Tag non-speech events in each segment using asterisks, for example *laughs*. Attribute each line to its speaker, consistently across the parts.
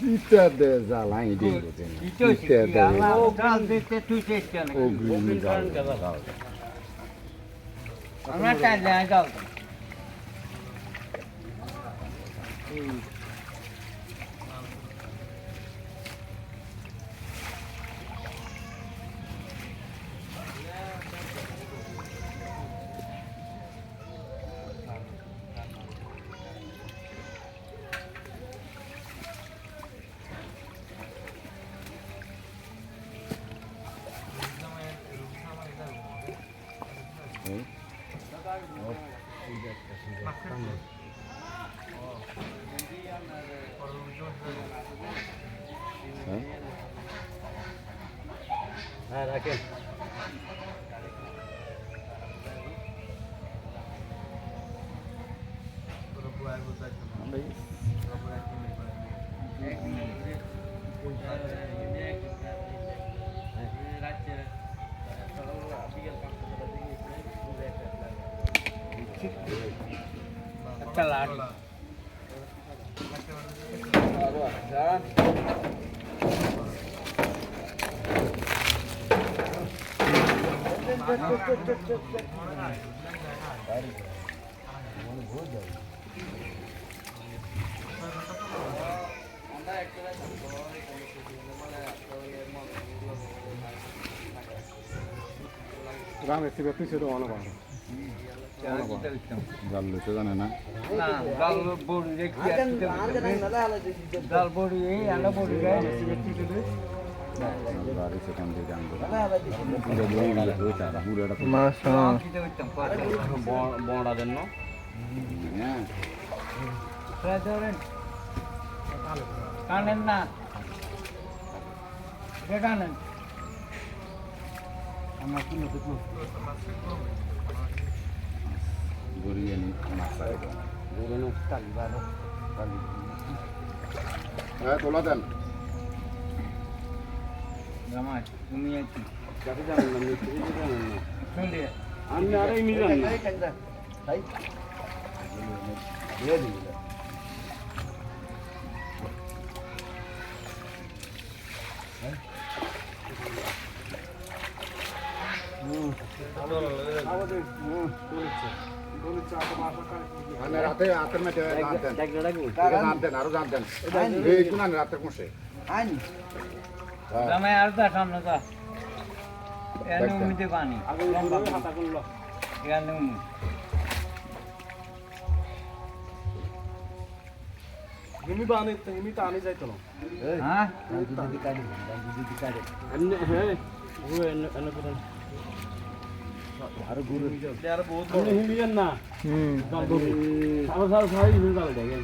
Speaker 1: Mitä
Speaker 2: de
Speaker 1: zalain dingutin.
Speaker 2: Mitä de. Taas bekle tüyeceksin.
Speaker 1: O gün kaldı.
Speaker 2: Ana kaldı
Speaker 3: kaldı. Hmm.
Speaker 2: একটা লাড়ি।
Speaker 4: গ্রামের থেকে পিছিয়ে তো অনেক ভালো।
Speaker 1: জাল লইতে জানে না।
Speaker 2: না বড়ি রেখে গাল বড়ি এই আলা বড়ি রে
Speaker 1: বাড়ি সেখান থেকে বুড়াটা তো
Speaker 2: কিতে হইতাম পারে
Speaker 3: বড়া দেন না
Speaker 1: হ্যাঁ
Speaker 2: ধরেন কানেন না কানেন আমার কিলো কিলো
Speaker 1: গড়িয়ে নি মাছ আগে হ্যাঁ তোলা দেন
Speaker 2: জামাই তুমি আছি
Speaker 3: কাকে জানেন না মিস্ত্রি জানেন না
Speaker 2: শুনলে
Speaker 3: আমি আরে মিজান না
Speaker 1: মানে জানতেন
Speaker 3: দেখ ডাকবো
Speaker 1: জানতেন আরও জানতেন। রাতের কোষে হ্যাঁ।
Speaker 2: আর দা সামনে দা এনে উমিতে পানি।
Speaker 3: আগে হাতা করল
Speaker 2: এনে উমি।
Speaker 4: হিমি বানি হিমি তো আনি যাইতো না।
Speaker 2: হ্যাঁ?
Speaker 3: এমনি হ্যাঁ ও এনে এনে করেন
Speaker 4: আর বহুত
Speaker 3: এমনি হিমিজান না? হুম। সারা সারা সারা হিমি জাল দেখেন।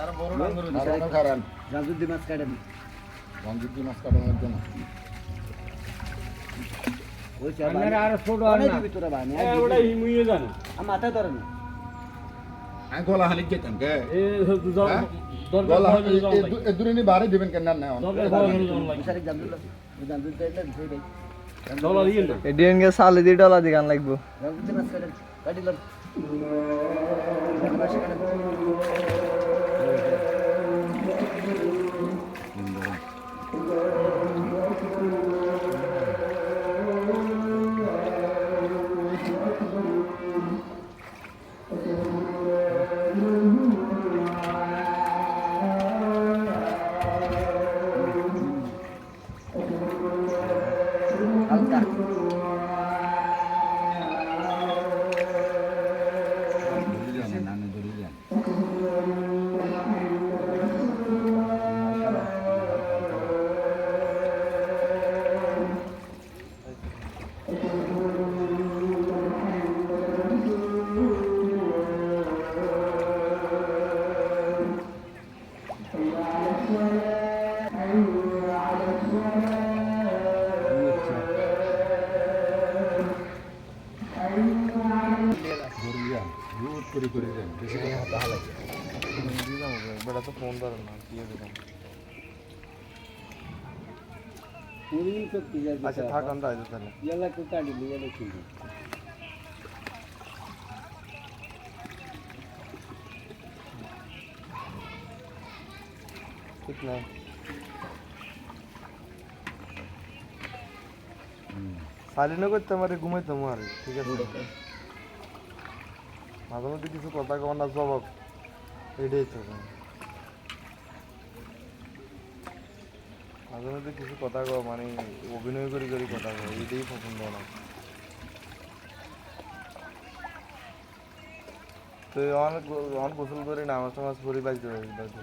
Speaker 4: আর বড় ডাঙ্গর
Speaker 1: আর খারান
Speaker 3: জাজুদ্দি মাছ কাটেন
Speaker 1: রঞ্জিত মাছ কাটানোর জন্য
Speaker 2: আপনারা আর ছোট আর না।
Speaker 3: ওটা জানে।
Speaker 1: আমি গলা হানি যেতাম কে? হ্যাঁ? গলা
Speaker 3: দর
Speaker 1: এ দূরে নি বাড়ি দিবেন কেন? না
Speaker 3: ডলার না
Speaker 5: এডিএন কে সালে দি ডলা দি গান লাগবো।
Speaker 1: 有点 জোর করে করে যান বেশি করে হাতা হালাকে
Speaker 4: বেটা তো ফোন ধরে না। কি দিলাম আচ্ছা থাক আমরা আইতে তাহলে।
Speaker 2: ইয়ালা কো কাটি লিয়া দেখি
Speaker 4: ঠিক না সাইলেন্টও করতে পারে ঘুমাইতাম আর ঠিক আছে? মাঝে মধ্যে কিছু কথা কবার না স্বভাব এটাই তো মাঝে মধ্যে কিছু কথা কও মানে অভিনয় করি করি কথা কও এটাই পছন্দ না তো অনেক অনেক গোসল করে নামাজ টামাজ পড়ি বাজতে পারি বাজতে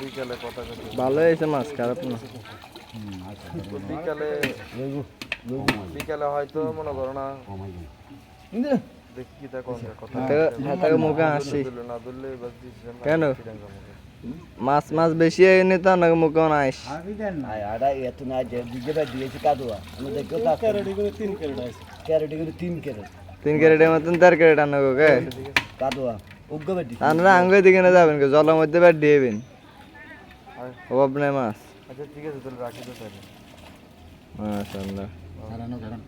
Speaker 4: বিকালে কথা কথা
Speaker 5: ভালো হয়েছে মাছ খারাপ না।
Speaker 4: বিকালে বিকালে হয়তো মনে করো না। কোন না ধরলে
Speaker 5: কেন? মাছ মাছ বেশি এনে তো অনেক মুখে নাইস
Speaker 3: আড়া এত না যে দিকে ভাই দিয়েছি কাদুয়া। আমি দেখো তা ক্যারেটি করে তিন ক্যারেট আছে। ক্যারেটি করে তিন ক্যারেট।
Speaker 5: তিন ক্যারেটের মতন তার ক্যারেট আনো কে
Speaker 3: কাদুয়া। বেটি
Speaker 5: দিকে না যাবেন কে জলের মধ্যে ব্যাট দিয়েবেন অভাব নাই মাছ।
Speaker 4: আচ্ছা ঠিক আছে তাহলে রাখি তো তাহলে।
Speaker 5: মাশাআল্লাহ।
Speaker 1: হারানো কারণ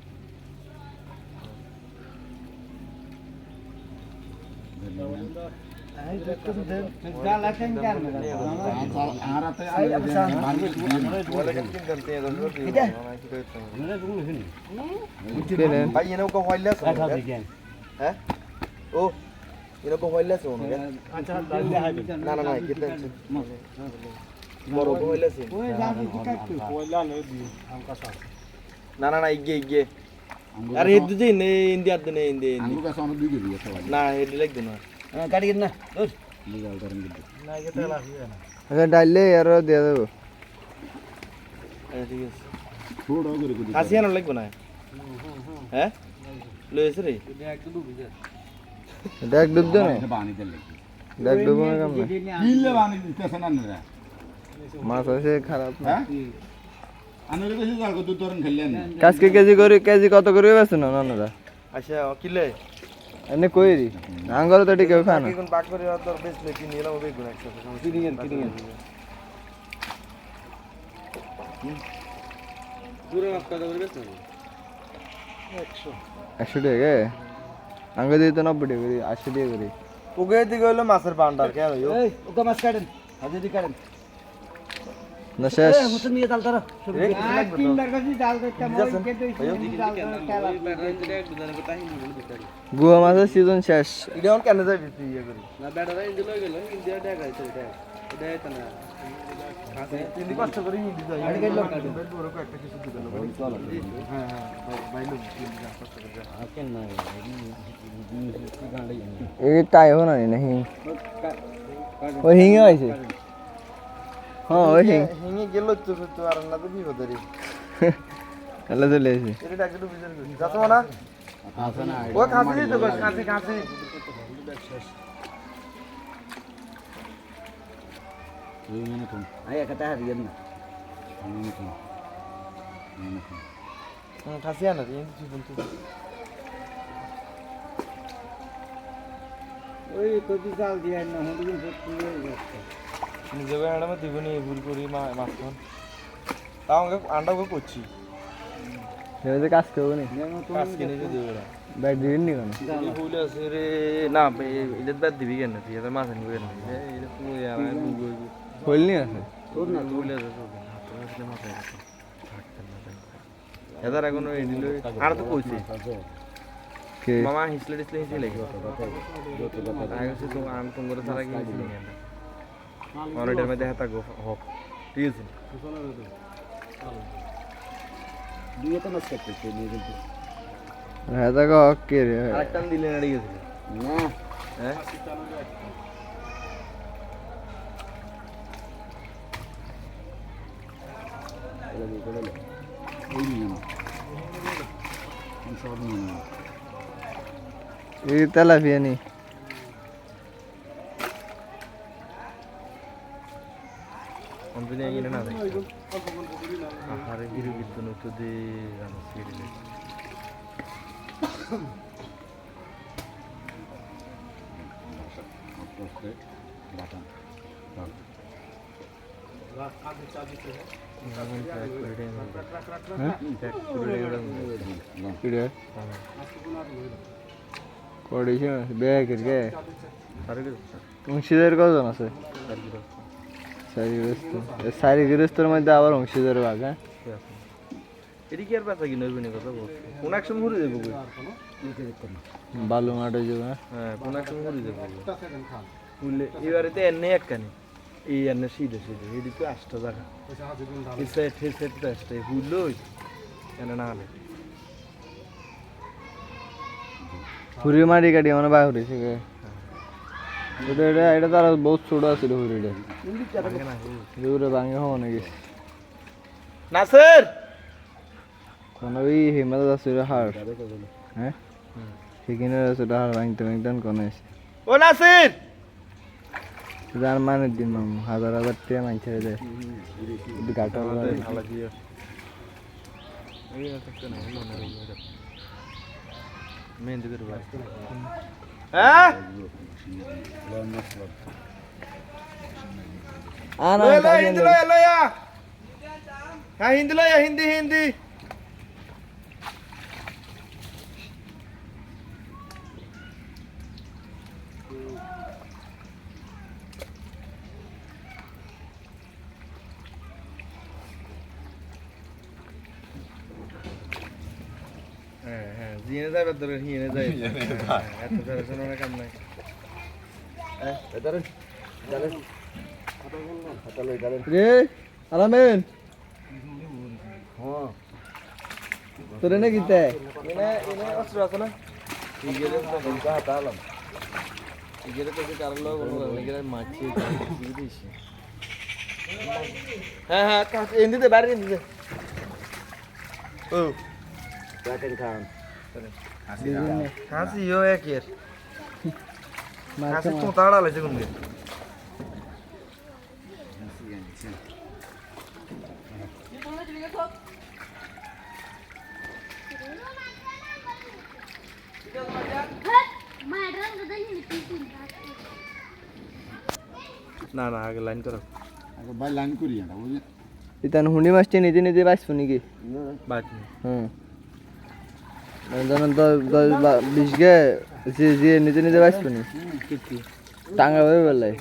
Speaker 4: কো হ্যাঁ? ও এনে কো হইলা শুন না না না বড় না না না ইগে ইগে আরে হেদ দিন ইন্ডিয়া দিন ইন্ডিয়া
Speaker 1: আঙ্গু কাছে অনেক দিকে দিয়ে সবাই
Speaker 4: না হেড লাগ দিন
Speaker 3: কাটি না ধর
Speaker 1: লিগাল করেন কিন্তু
Speaker 5: আচ্ছা ডাইলে আরও দিয়ে দেবো
Speaker 4: ঠিক আছে।
Speaker 1: ছোট করে করে
Speaker 4: আনো লাগবে না? হ্যাঁ? লয়েছে রে।
Speaker 5: দেখ ডুব দে না
Speaker 1: বানি দিলে
Speaker 5: দেখ ডুব না কাম না
Speaker 1: কিলে বানি দিতেছ না না
Speaker 5: মাছ আছে খারাপ না।
Speaker 1: হ্যাঁ? বেশি জাল কত তোরন খেললেন
Speaker 5: কাজকে কেজি করে কেজি কত করে নানারা?
Speaker 4: আচ্ছা কিলে
Speaker 5: এনে কইরি। আঙ্গর তো ঠিক খানা
Speaker 4: এখন বাক করে তোর বেশ লেখি নিলাম বেগুন একসাথে কিনিং কিনিং
Speaker 5: একশো। টাকা আঙ্গ দিয়ে তো টাকা করি টাকা করি।
Speaker 4: ওকে দিকে হলো মাছের ভান্ডার কেন
Speaker 3: ওকে মাছ কাটেন হাজিরি কাটেন।
Speaker 5: না শেষ
Speaker 3: নিয়ে তারা সব
Speaker 5: গুয়া মাছের সিজন শেষ
Speaker 4: এটা কেন যাবি তুই ইয়ে করি তিনি কষ্ট করে হিন্দি যাই বড় একটা কিছু দিতে হ্যাঁ হ্যাঁ বাইলো কষ্ট করে
Speaker 5: এই টাই হো না নাহি ওই হিঙে হয়েছে হ্যাঁ ওই হিং
Speaker 4: হিঙে গেল তো তো আর না তো বিপদ রে। *laughs*
Speaker 5: তাহলে চলে এসে
Speaker 4: এটা একটু বিচার করি যাচ্ছ না
Speaker 1: আছে না
Speaker 4: ও কাছে দিতে কাছে কাছে
Speaker 1: এই
Speaker 3: আই একটা হারিয়ে না।
Speaker 1: তুমি
Speaker 4: কাছে আনা রে তুই বলতে
Speaker 2: ওই কবি জাল দিয়ে না হলে কিন্তু সত্যি
Speaker 4: নিজে ম্যাডামে দিবনি ভুল করি মাছ খান তাও আমাকে আন্ডা করছি।
Speaker 5: এবার কাজ করব নি?
Speaker 4: কাজ কিনে যদি ওরা
Speaker 5: ব্যাট দিবেন নি কেন?
Speaker 4: ভুল আছে রে না এটা বাদ দিবি কেন? তুই এটা মাছ আনবি কেন?
Speaker 5: হইল নি আছে
Speaker 4: তোর না ভুল আছে তোর এদার এখন আর তো কইছে। মামা হিসলে টিসলে হিসলে আগে সে তো আম তোমার সারা কি হিসলে অনেকটার মধ্যে হাতা গো হোক। ঠিক আছে।
Speaker 3: দুই তো মাছ কাটতে নিয়ে কিন্তু।
Speaker 5: হ্যাঁ দেখো কে রে?
Speaker 4: আরেকটা দিলে না ঠিক আছে
Speaker 3: না।
Speaker 4: হ্যাঁ?
Speaker 1: এই
Speaker 5: তেলাপিয়া
Speaker 4: কম্পিনি এগিয়ে না আহারে গিরি বিদ্যুৎ তো দে রানো সিরিলে
Speaker 1: বাটান
Speaker 5: কিরে কড়িছে বেয়া কিরকে অংশীদার কজন আছে চারি গৃহস্থ চারি গৃহস্থর মধ্যে আবার অংশীদার ভাগ হ্যাঁ?
Speaker 4: এটি কি আর পাতা কি? নইবেনি কথা বল কোন সময় ঘুরে যাব কই?
Speaker 5: বালু মাঠে যাবে হ্যাঁ?
Speaker 4: হ্যাঁ কোন সময় ঘুরে যাব বুঝলে এবারে তো এনে একখানে। এই এনে সিধে সিধে। এটি তো আটটা জায়গা। এই সেট এই সেট তো আসতে বুঝলো এনে না হলে
Speaker 5: হুরি মাটি কাটি মানে বাই হরিছে গে। এটা এটা এটা তার বহুত ছোট আছিল হুরিটা। জোরে ভাঙে হওয়া নাকি?
Speaker 4: নাসের!
Speaker 5: কোন ওই হিমালয় আছিল হাড়। হ্যাঁ সেখানে আছে হাড় ভাঙতে ভাঙতে কোন আছে।
Speaker 4: ও নাসির!
Speaker 5: যার মানের দিন মামু হাজার হাজার টাকা মাইন ছেড়ে দেয় গাটা
Speaker 4: ভালো দিয়ে এই থাকতে না মেহেন্দি করে ভাই হ্যাঁ
Speaker 5: আনা
Speaker 4: লয়া লয়া হিন্দি লয়া লয়া হ্যাঁ হিন্দি লয়া হিন্দি হিন্দি হ্যাঁ হ্যাঁ জিনে যাবে তোর হিনে যাবে এত তারা শোনো না কাম নাই।
Speaker 5: রে আলামেন তোরে না কিতে
Speaker 4: এনে এনে অস্ত্র আছে না? ইগেরে তো বলকা হাতা আলাম। ইগেরে তো কারণ লোক বলব ইগেরে মাছি দিছি? হ্যাঁ হ্যাঁ কাজ এন্দিতে বাইরে এন্দিতে ও।
Speaker 3: খান।
Speaker 4: হাসি ইও একের হাসি তো তাড়া লাগছে কোন না না আগে লাইন করো
Speaker 1: আগে বাই লাইন করি এটা বুঝলি
Speaker 5: ইতান হুন্ডি মাছটি নিজে নিজে বাঁচবো নাকি
Speaker 4: বাদ
Speaker 5: হুম ধরেন দশ বিশ গে যে যে নিজে নিজে বাঁচবো নি? টাঙ্গা হয়ে বেলায়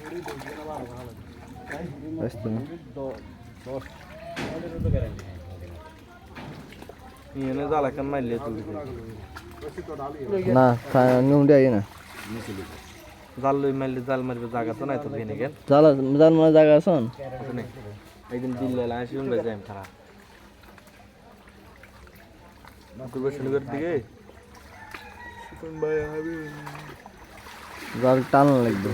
Speaker 5: বাঁচতো না?
Speaker 4: জালা
Speaker 5: না আই না।
Speaker 4: জাল লই মারলে জাল মারবে জায়গা তো নাই তো ভেনে গেল
Speaker 5: চালা জান মানে জায়গা
Speaker 4: শুনে একদিন দিল্লি আসি যাই পূর্ব শনিবার দিকে।
Speaker 5: জাল টান লাগবে।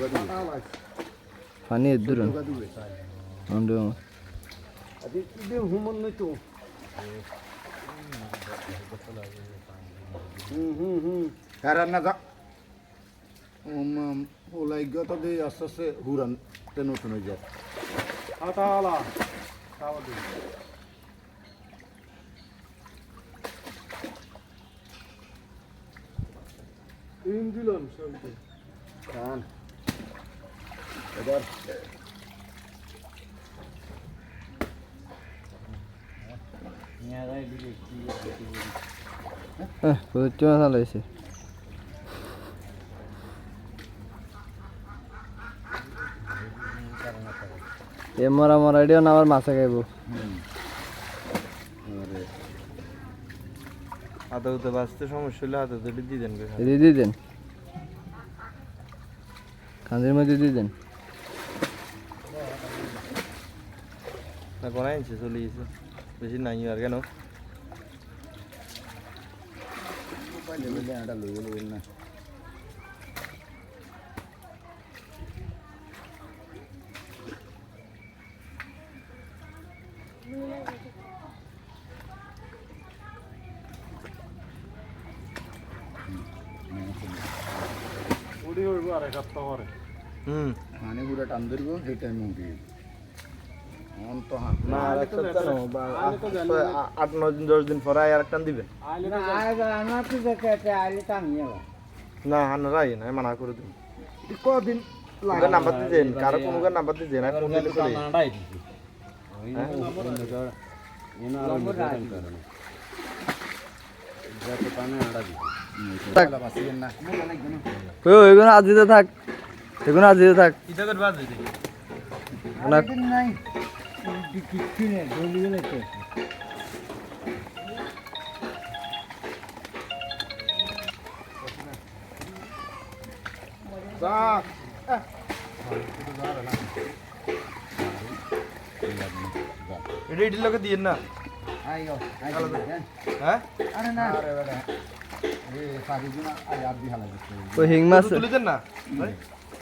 Speaker 5: পানি দূর। হুন্ডি
Speaker 3: হুমন নই তো।
Speaker 1: কারণ না যা। ওলাই গিয়ে তো দিয়ে আস্তে আস্তে হুরান তে নতুন হয়ে যায়
Speaker 3: খান এবার
Speaker 5: হ্যাঁ প্রচুর এ মরা মরা এটিও না আবার মাছে খাইব
Speaker 4: হাতে হাতে বাঁচতে সমস্যা হলে হাতে হাতে দিয়ে দেন
Speaker 5: দিয়ে দিয়ে দেন। কাঁধের মধ্যে দিয়ে দেন।
Speaker 4: না কোন আনছে চলে গেছে। বেশি নাই আর কেন?
Speaker 1: পাইলে লই লই
Speaker 4: হুম।
Speaker 1: মানে পুরো টান ধরবো সেই টাইম উঠি
Speaker 4: না এক সপ্তাহ না, আট- নয় দিন দশ দিন পরে আর একটা দিবেন
Speaker 2: না টান নিয়ে
Speaker 4: না হানারা আই না মানা করে দিন কদিন নাম্বার দিতেন কারও কোনো নাম্বার দিতেন আর ফোন দিলে
Speaker 5: ওই ওইগুলো আজিতে থাক এগুলো থাক
Speaker 4: করে দিতে এটা ইটির লোকে দিয়ে না।
Speaker 2: আইও
Speaker 4: হ্যাঁ?
Speaker 2: আরে না।
Speaker 1: এই সারি দিন আই আর দি হালা দিচ্ছে
Speaker 5: ওই হিং মাছ
Speaker 4: তুলে দেন না?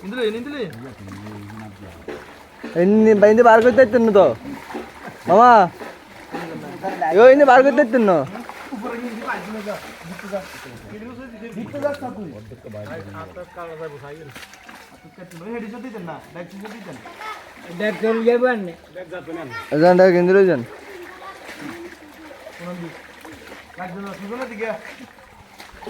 Speaker 4: ইন্দুলে ইন্দুলে
Speaker 5: এমনি বাইন্দে বার করতে দিতেন তো? মামা। ইও ইনি বার করতে দিতেন না?
Speaker 2: দেখ চলে যাবেন
Speaker 5: এজেন্ডা কিন্তু রয়েছেন
Speaker 4: দিকে।